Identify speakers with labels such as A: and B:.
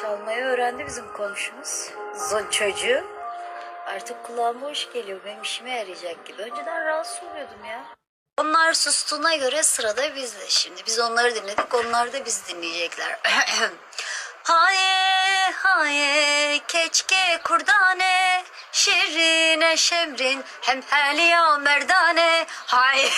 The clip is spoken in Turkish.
A: Çalmayı öğrendi bizim komşumuz. Zon çocuğu. Artık kulağıma hoş geliyor. Benim işime yarayacak gibi. Önceden rahatsız oluyordum ya. Onlar sustuğuna göre sırada bizde. Şimdi biz onları dinledik. Onlar da biz dinleyecekler. haye haye keçke kurdane şirine şemrin hem heliya merdane haye